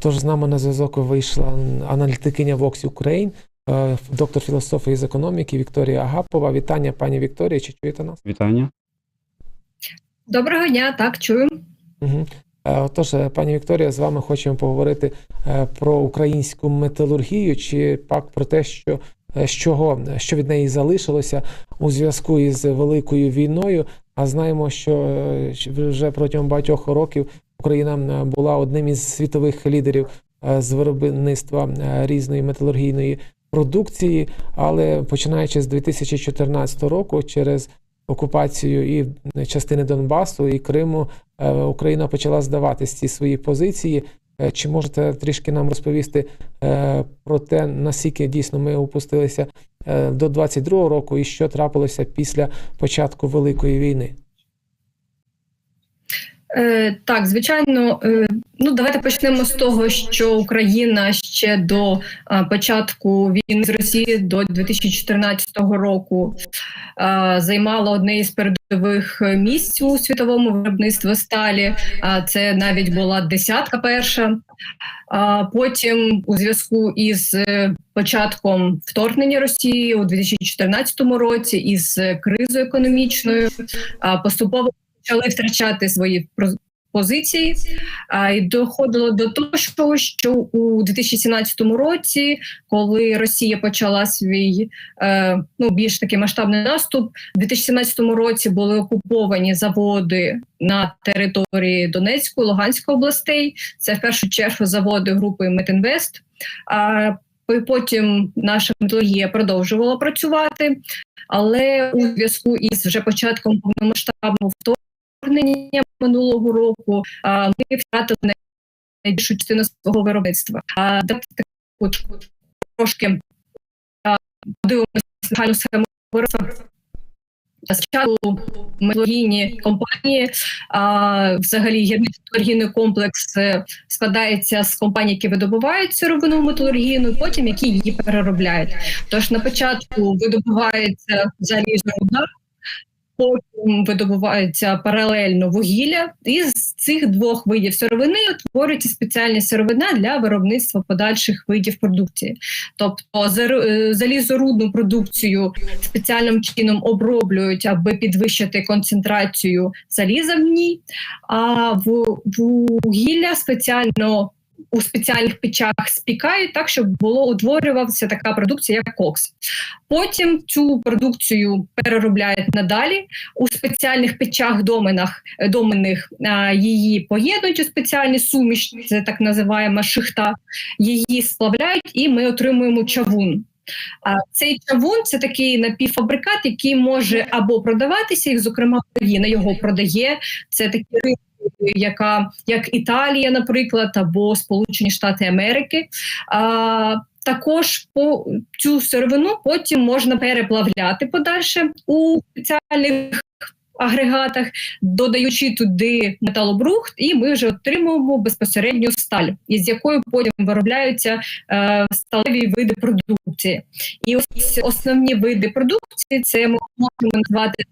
Отож, з нами на зв'язок вийшла аналітикиня Vox Ukraine, е, доктор філософії з економіки Вікторія Агапова. Вітання, пані Вікторія. Чи чуєте нас? Вітання. Доброго дня, так чую. Угу. Отож, е, пані Вікторія, з вами хочемо поговорити про українську металургію, чи пак про те, що з чого що від неї залишилося у зв'язку із великою війною. А знаємо, що вже протягом багатьох років Україна е, була одним із світових лідерів е, з виробництва е, різної металургійної продукції, але починаючи з 2014 року, через окупацію і частини Донбасу і Криму, Україна почала здавати ці свої позиції. Чи можете трішки нам розповісти про те, наскільки дійсно ми опустилися до 22-го року, і що трапилося після початку Великої війни? Е, так, звичайно, е, ну давайте почнемо з того, що Україна ще до е, початку війни з Росії до 2014 року займала одне із передових місць у світовому виробництві сталі. А це навіть була десятка перша. Потім, у зв'язку із початком вторгнення Росії у 2014 році, із кризою економічною, поступово почали втрачати свої позиції, а, і доходило до того, що у 2017 році, коли Росія почала свій е, ну більш такий масштабний наступ, у 2017 році були окуповані заводи на території Донецької, Луганської областей. Це в першу чергу заводи групи Метінвест. А потім наша металургія продовжувала працювати, але у зв'язку із вже початком повномасштабного вторгнення минулого року а, ми втратили найбільшу частину свого виробництва. А давайте трошки подивимося загальну схему виробництва. Спочатку металургійні компанії, а взагалі гірничо-металургійний комплекс е, складається з компаній, які видобувають сировину металургійну, і потім які її переробляють. Тож на початку видобувається залізна руда, потім видобувається паралельно вугілля, і з цих двох видів сировини утворюється спеціальна сировина для виробництва подальших видів продукції. Тобто е, залізорудну продукцію спеціальним чином оброблюють, аби підвищити концентрацію заліза в ній, а вугілля спеціально у спеціальних печах спікають так, щоб було утворювався така продукція, як кокс. Потім цю продукцію переробляють надалі у спеціальних печах доменах е, доменних її поєднують у спеціальні суміш, це так називаємо шихта. Її сплавляють, і ми отримуємо чавун. А цей чавун це такий напівфабрикат, який може або продаватися, і, зокрема, Україна його продає. Це ринки, яка як Італія, наприклад, або Сполучені Штати Америки. А, також по цю сировину потім можна переплавляти подальше у спеціальних агрегатах, додаючи туди металобрухт, і ми вже отримуємо безпосередньо сталь, із якою потім виробляються е, сталеві види продукції. І ось основні види продукції це ми можемо назвати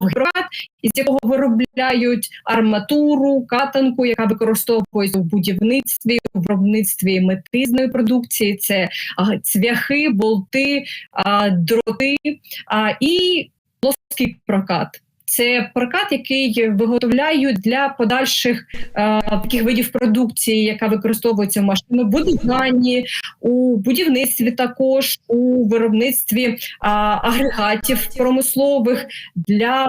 брат, із якого виробляють арматуру, катанку, яка використовується в будівництві, в виробництві метизної продукції. Це цвяхи, болти, дроти і плоский прокат. Це прокат, який виготовляють для подальших е, таких видів продукції, яка використовується в машинобудуванні, у будівництві, також у виробництві е, агрегатів промислових для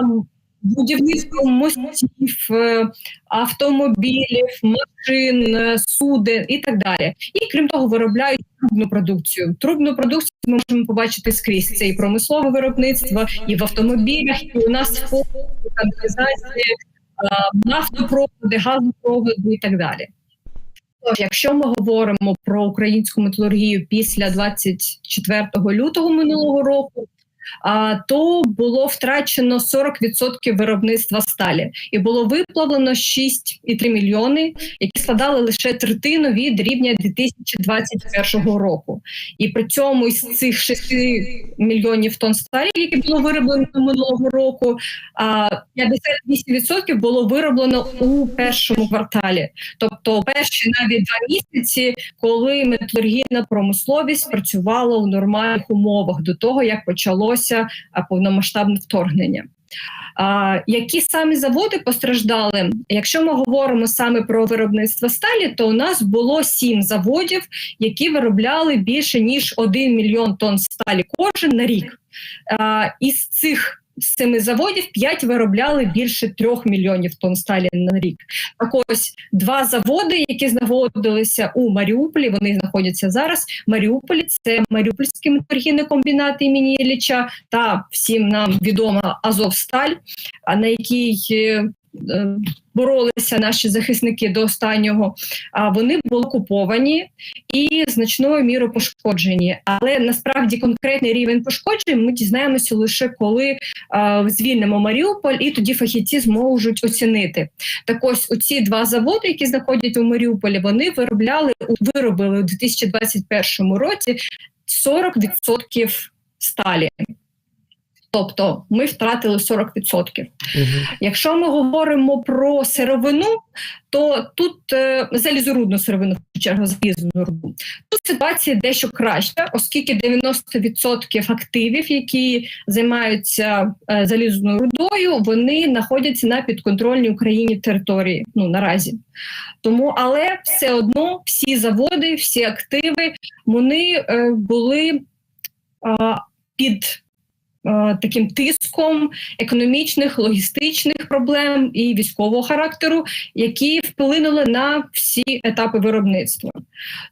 будівництва мостів, е, автомобілів, машин, е, суден і так далі. І крім того, виробляють трубну продукцію. Трубну продукцію ми можемо побачити скрізь. Це і промислове виробництво, і в автомобілях, і у нас в каналізації, нафтопроводи, газопроводи і так далі. Тож, якщо ми говоримо про українську металургію після 24 лютого минулого року, то було втрачено 40% виробництва сталі, і було виплавлено 6,3 мільйони, які складали лише третину від рівня 2021 року. І при цьому із цих 6 мільйонів тонн сталі, які було вироблено минулого року, 58% було вироблено у першому кварталі, тобто перші навіть два місяці, коли металургійна промисловість працювала у нормальних умовах до того, як почалося повномасштабне вторгнення. Які самі заводи постраждали? Якщо ми говоримо саме про виробництво сталі, то у нас було сім заводів, які виробляли більше ніж 1 мільйон тонн сталі кожен на рік. Із цих з семи заводів 5 виробляли більше 3 мільйонів тонн сталі на рік. Так ось два заводи, які знаходилися у Маріуполі, вони знаходяться зараз. в Маріуполі це Маріупольський металургійний комбінат імені Ілліча та всім нам відома Азовсталь, на якій е, боролися наші захисники до останнього. А вони були окуповані і значною мірою пошкоджені. Але насправді конкретний рівень пошкоджень ми дізнаємося лише коли а, звільнимо Маріуполь, і тоді фахівці зможуть оцінити. Так ось оці два заводи, які знаходяться у Маріуполі, вони виробляли виробили у 2021 році 40% сталі. Тобто ми втратили 40%. Угу. Якщо ми говоримо про сировину, то тут е, залізорудну сировину, в чергу залізну руду, тут ситуація дещо краща, оскільки 90% активів, які займаються е, залізною рудою, вони знаходяться на підконтрольній Україні території. Ну наразі тому, але все одно всі заводи, всі активи, вони е, були е, під таким тиском економічних, логістичних проблем і військового характеру, які вплинули на всі етапи виробництва.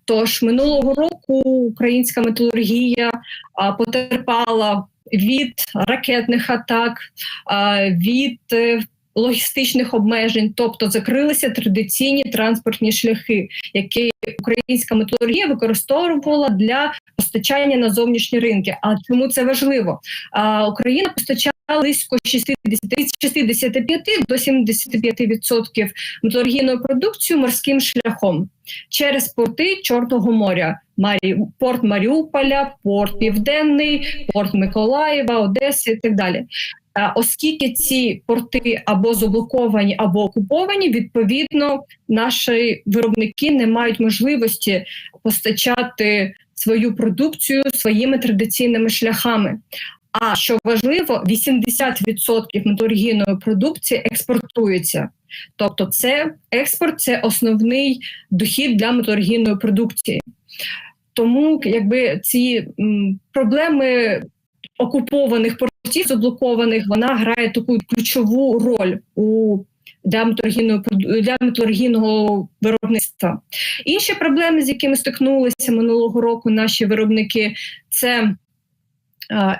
Тож минулого року українська металургія потерпала від ракетних атак, від е, логістичних обмежень, тобто закрилися традиційні транспортні шляхи, які українська металургія використовувала для постачання на зовнішні ринки. А чому це важливо? А, Україна постачала близько 60, від 65 до 75% металургійної продукції морським шляхом через порти Чорного моря. Порт Маріуполя, порт Південний, порт Миколаєва, Одеси і так далі. Оскільки ці порти або заблоковані, або окуповані, відповідно, наші виробники не мають можливості постачати свою продукцію своїми традиційними шляхами. А що важливо, 80% металургійної продукції експортується. Тобто, це експорт це основний дохід для металургійної продукції. Тому якби ці м, проблеми окупованих портів, заблокованих, вона грає таку ключову роль у для металургійного виробництва. Інші проблеми, з якими стикнулися минулого року наші виробники, це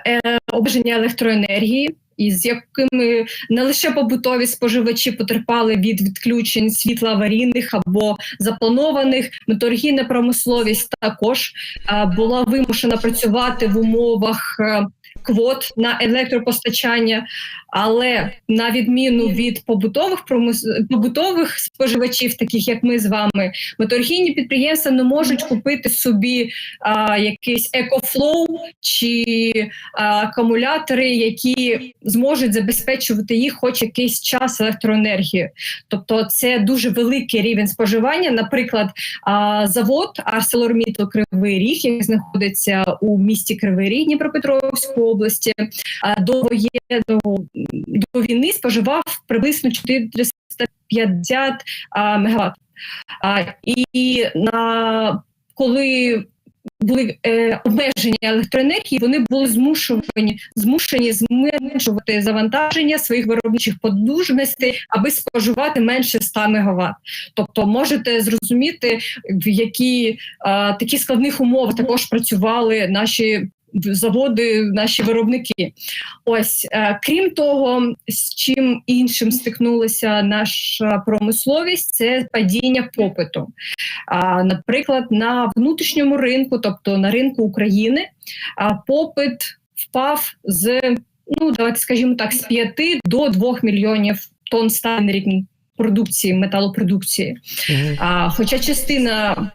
е, обмеження електроенергії. Із якими не лише побутові споживачі потерпали від відключень світла аварійних або запланованих, металургійна промисловість також була вимушена працювати в умовах а, квот на електропостачання, але на відміну від побутових промис... побутових споживачів, таких як ми з вами, металургійні підприємства не можуть купити собі а, якийсь екофлоу чи а, акумулятори, які зможуть забезпечувати їх хоч якийсь час електроенергії. Тобто, це дуже великий рівень споживання. Наприклад, а, завод ArcelorMittal Кривий Ріг, який знаходиться у місті Кривий Ріг Дніпропетровської області, а, до воєнного до війни споживав приблизно 450 а, мегаватт. А, і на коли були е, обмеження електроенергії, вони були змушені змушені зменшувати завантаження своїх виробничих подужностей, аби споживати менше 100 МВт. Тобто, можете зрозуміти, в які е, такі складних умов також працювали наші заводи, наші виробники. Ось е, крім того, з чим іншим стикнулася наша промисловість, це падіння попиту. Наприклад, на внутрішньому ринку, тобто на ринку України, попит впав з ну давайте скажімо так, з 5 до 2 мільйонів тонн сталінерітні продукції, металопродукції. Мгм. А, хоча частина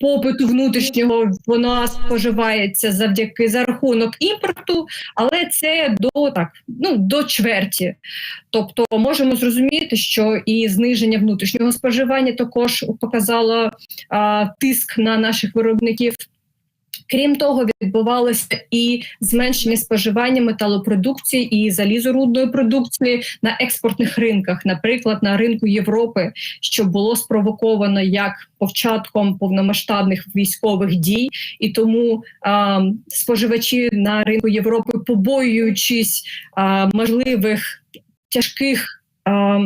попиту внутрішнього вона споживається завдяки за рахунок імпорту, але це до так ну до чверті. Тобто можемо зрозуміти, що і зниження внутрішнього споживання також показало а, тиск на наших виробників. Крім того, відбувалося і зменшення споживання металопродукції і залізорудної продукції на експортних ринках, наприклад, на ринку Європи, що було спровоковано як початком повномасштабних військових дій, і тому а, споживачі на ринку Європи, побоюючись а, можливих тяжких. А,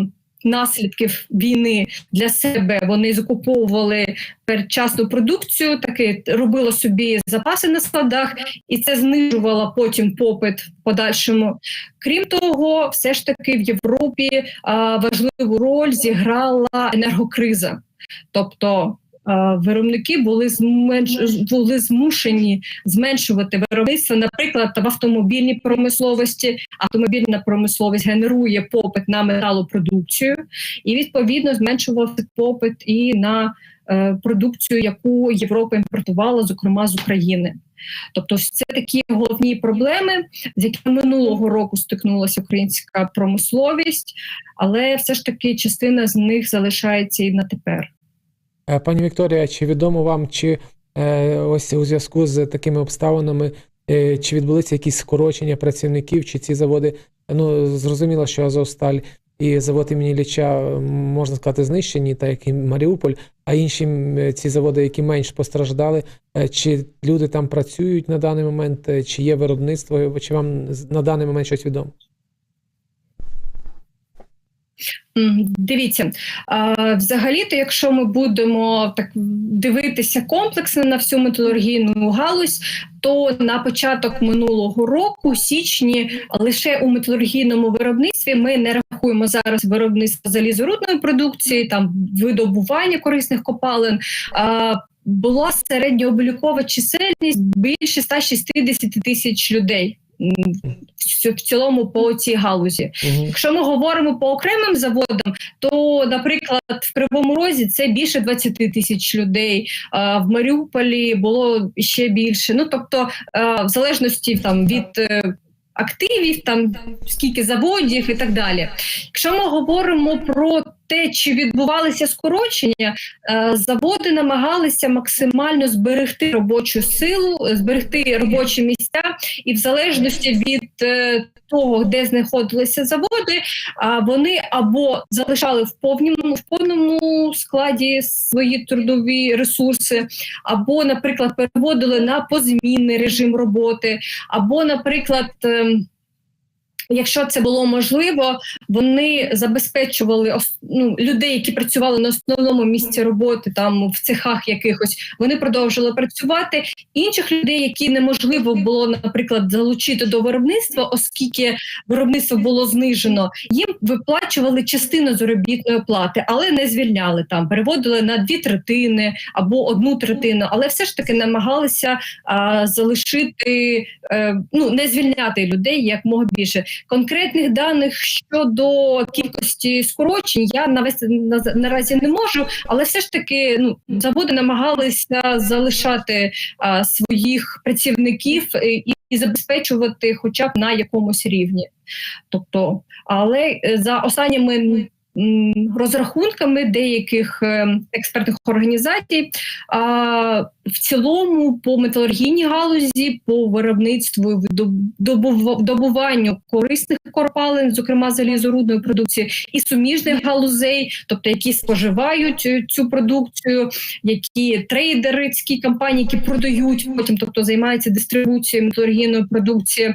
Наслідків війни для себе вони закуповували передчасну продукцію, таки робило собі запаси на складах, і це знижувало потім попит в подальшому. Крім того, все ж таки в Європі а, важливу роль зіграла енергокриза, тобто. А, Виробники були зменш... були змушені зменшувати виробництво, наприклад, в автомобільній промисловості. Автомобільна промисловість генерує попит на металопродукцію, і відповідно зменшувався попит і на е, продукцію, яку Європа імпортувала, зокрема з України. Тобто, це такі головні проблеми, з якими минулого року стикнулася українська промисловість, але все ж таки частина з них залишається і на тепер. Е, Пані Вікторія, чи відомо вам, чи е, ось у зв'язку з такими обставинами, е, чи відбулися якісь скорочення працівників, чи ці заводи? Ну, зрозуміло, що Азовсталь і завод імені Ліча, можна сказати, знищені, так як і Маріуполь, а інші ці заводи, які менш постраждали, чи люди там працюють на даний момент, чи є виробництво, чи вам на даний момент щось відомо? Дивіться, взагалі-то, якщо ми будемо так дивитися комплексно на всю металургійну галузь, то на початок минулого року, січні, лише у металургійному виробництві ми не рахуємо зараз виробництво залізорудної продукції, там видобування корисних копалин. Була середньооблікова чисельність більше 160 тисяч людей. В цілому по цій галузі. Мгм. Якщо ми говоримо по окремим заводам, то, наприклад, в Кривому Розі це більше 20 тисяч людей. А в Маріуполі було ще більше. Ну тобто, е, в залежності там від е, активів, там скільки заводів і так далі. Якщо ми говоримо про те, чи відбувалися скорочення, е, заводи намагалися максимально зберегти робочу силу, зберегти робочі місця, і в залежності від е, того, де знаходилися заводи, вони або залишали в повному в повному складі свої трудові ресурси, або, наприклад, переводили на позмінний режим роботи, або, наприклад. Якщо це було можливо, вони забезпечували ну, людей, які працювали на основному місці роботи, там в цехах якихось, вони продовжували працювати. Інших людей, які неможливо було, наприклад, залучити до виробництва, оскільки виробництво було знижено, їм виплачували частину заробітної плати, але не звільняли там, переводили на дві третини або одну третину, але все ж таки намагалися а, залишити, е, ну не звільняти людей як мога більше. Конкретних даних щодо кількості скорочень я навести на, наразі не можу, але все ж таки ну заводи намагалися залишати а, своїх працівників е, і, і забезпечувати, хоча б на якомусь рівні. Тобто, але е, за останніми розрахунками деяких е, експертних організацій, в цілому по металургійній галузі, по виробництву добуванню корисних корпалин, зокрема залізорудної продукції, і суміжних галузей, тобто які споживають е, цю продукцію, які трейдерські компанії, які продають потім, тобто займаються дистрибуцією металургійної продукції.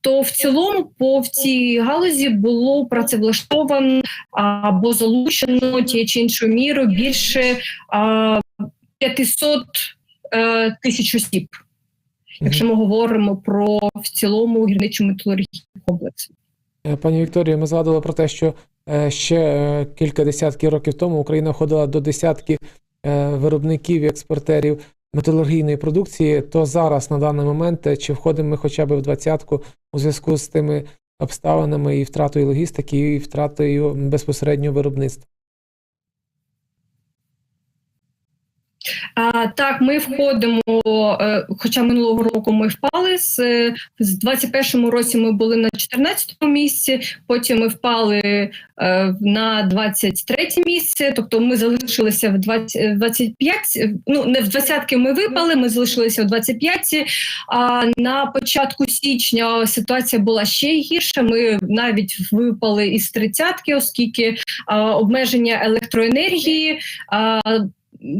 То в цілому по в цій галузі було працевлаштовано або залучено тією чи іншою мірою більше а, 500 е, тисяч осіб, якщо ми говоримо про в цілому гірничо металургійний комплекс. Е, Пані Вікторію, ми згадували про те, що е, ще кілька десятків років тому Україна входила до десятки виробників і експортерів металургійної продукції, то зараз на даний момент е, чи входимо ми хоча б в двадцятку у зв'язку з тими обставинами і втратою логістики, і втратою безпосередньо виробництва. А, так, ми входимо, е, хоча минулого року ми впали з, е, з 21-му році ми були на 14-му місці, потім ми впали е, на 23-те місце, тобто ми залишилися в 20, 25, ну не в 20-ки ми випали, ми залишилися в 25-ті, а на початку січня ситуація була ще гірша, ми навіть випали із 30-ки, оскільки а, обмеження електроенергії а,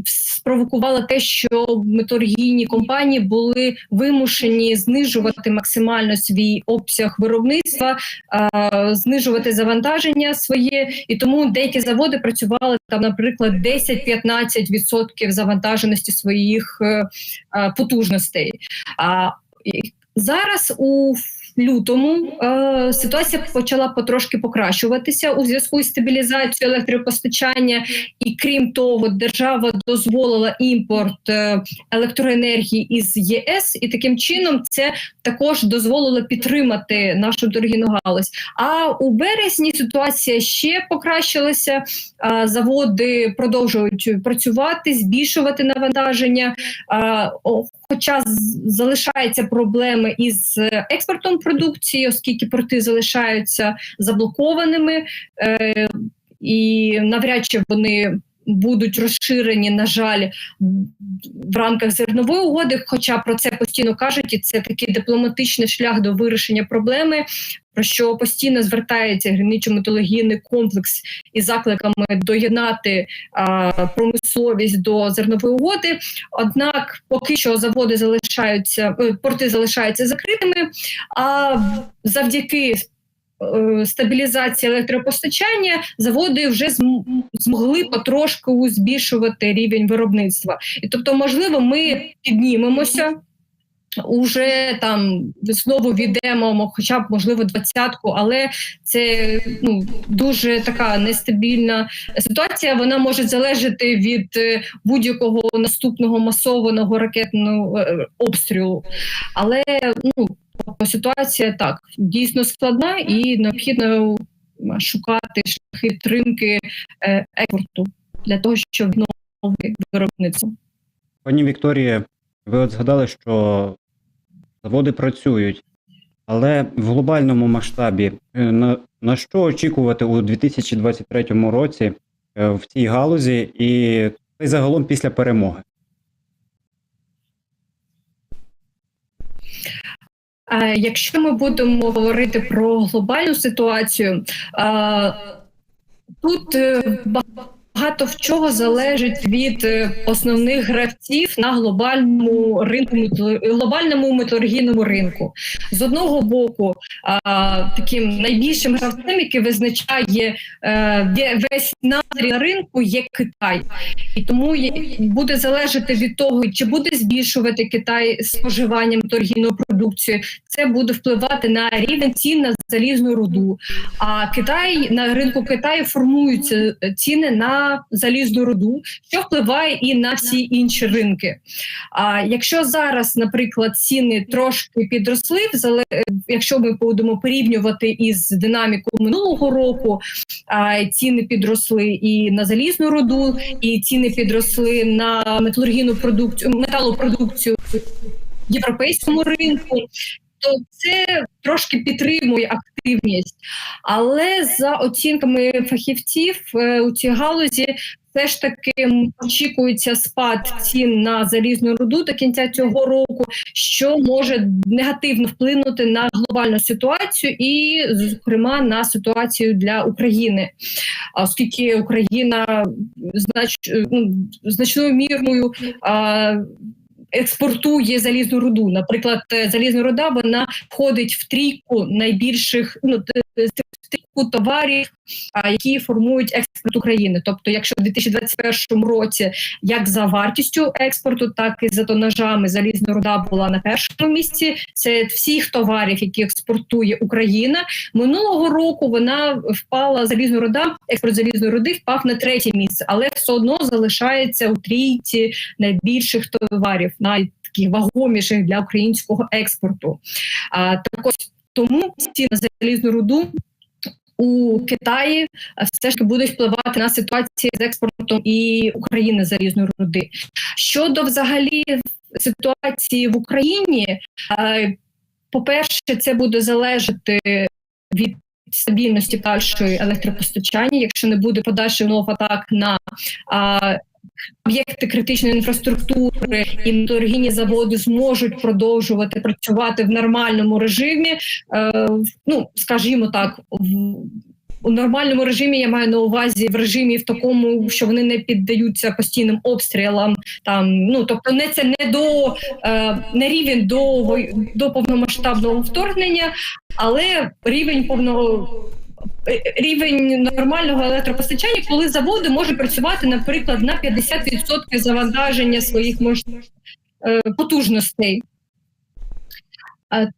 спровокувало те, що металургійні компанії були вимушені знижувати максимально свій обсяг виробництва, а, знижувати завантаження своє, і тому деякі заводи працювали там, наприклад, 10-15% завантаженості своїх е, е, потужностей. А і зараз у лютому е, ситуація почала потрошки покращуватися у зв'язку з стабілізацією електропостачання, і крім того, держава дозволила імпорт е, електроенергії із ЄС, і таким чином це також дозволило підтримати нашу дорогіну галузь. А у березні ситуація ще покращилася. А, заводи продовжують працювати, збільшувати навантаження. О, Хоча залишаються проблеми із е, експортом продукції, оскільки порти залишаються заблокованими, е, і навряд чи вони будуть розширені, на жаль, в рамках зернової угоди. Хоча про це постійно кажуть, і це такий дипломатичний шлях до вирішення проблеми. Що постійно звертається гірничо-металургійний комплекс із закликами доєднати а, промисловість до зернової угоди. Однак, поки що заводи залишаються, е, порти залишаються закритими. А завдяки е, стабілізації електропостачання заводи вже змогли потрошку збільшувати рівень виробництва. І тобто, можливо, ми піднімемося. Уже там знову війдемо, хоча б можливо двадцятку, але це ну дуже така нестабільна ситуація. Вона може залежати від е, будь-якого наступного масованого ракетного е, обстрілу. Але ну тобто ситуація так дійсно складна і необхідно шукати шляхи підтримки е, експорту для того, щоб відновити виробництво. Пані Вікторія, ви от згадали, що заводи працюють, але в глобальному масштабі е, на, на що очікувати у 2023 році е, в цій галузі і, й загалом після перемоги? Якщо ми будемо говорити про глобальну ситуацію, тут е, багато в чого залежить від е, основних гравців на глобальному ринку глобальному металургійному ринку. З одного боку, таким найбільшим гравцем, який визначає е, весь настрій на ринку, є Китай. І тому буде залежати від того, чи буде збільшувати Китай споживання металургійної продукції. Це буде впливати на рівень цін на залізну руду. А Китай на ринку Китаю формуються ціни на залізну руду, що впливає і на всі інші ринки. А якщо зараз, наприклад, ціни трошки підросли, якщо ми будемо порівнювати із динамікою минулого року, а, ціни підросли і на залізну руду, і ціни підросли на металургійну продукцію, металопродукцію європейському ринку. То це трошки підтримує активність, але за оцінками фахівців е, у цій галузі все ж таки очікується спад цін на залізну руду до кінця цього року, що може негативно вплинути на глобальну ситуацію і, зокрема, на ситуацію для України, оскільки Україна знач, ну, значною мірою. А, Експортує залізну руду. Наприклад, е, залізна руда вона входить в трійку найбільших ну типу товарів, які формують експорт України. Тобто, якщо в 2021 році як за вартістю експорту, так і за тонажами залізна руда була на першому місці. Це всіх товарів, які експортує Україна. Минулого року вона впала залізна руда, експорт залізної руди впав на третє місце, але все одно залишається у трійці найбільших товарів, найтаких вагоміших для українського експорту. А так ось тому ціни на залізну руду. У Китаї все ж таки будуть впливати на ситуацію з експортом і України залізної руди. Щодо взагалі ситуації в Україні, е, по-перше, це буде залежати від стабільності дальшої електропостачання, якщо не буде подальших нових атак на об'єкти критичної інфраструктури і металургійні заводи зможуть продовжувати працювати в нормальному режимі. Е, ну скажімо так, в у нормальному режимі я маю на увазі в режимі в такому, що вони не піддаються постійним обстрілам. Там ну тобто, не це не до е, не рівень до до повномасштабного вторгнення, але рівень повного. Рівень нормального електропостачання, коли заводи можуть працювати, наприклад, на 50% завантаження своїх мож... е, потужностей.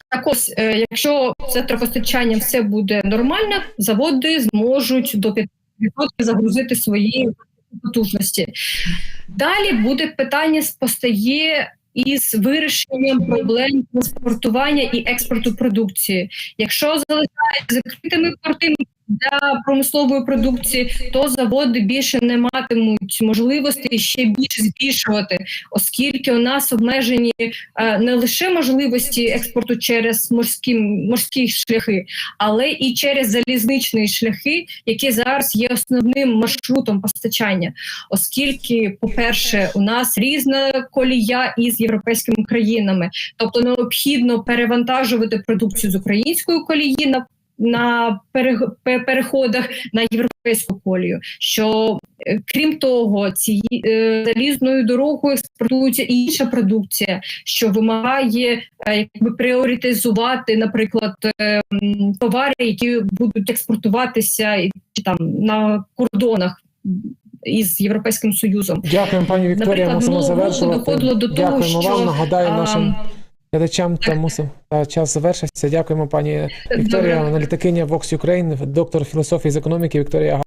Так ось, е, якщо з електропостачанням все буде нормально, заводи зможуть до 5% загрузити свої потужності. Далі буде питання постає із вирішенням проблем транспортування і експорту продукції. Якщо залишають закритими порти для промислової продукції, то заводи більше не матимуть можливості ще більше збільшувати, оскільки у нас обмежені е, не лише можливості експорту через морські, морські шляхи, але і через залізничні шляхи, які зараз є основним маршрутом постачання, оскільки, по-перше, у нас різна колія із європейськими країнами, тобто необхідно перевантажувати продукцію з української колії на на переходах на європейську колію. Що е, крім того, цією е, залізною дорогою експортується і інша продукція, що вимагає е, якби пріоритизувати, наприклад, товари, які будуть експортуватися там на кордонах із Європейським Союзом. Дякуємо, пані Вікторія. Наприклад, Мусимо завершувати. доходило до того, Дякуємо що, вам. Нагадаю нашим глядачам та мусив та час завершився. Дякуємо, пані Вікторія, аналітикиня Vox Ukraine, доктор філософії з економіки Вікторія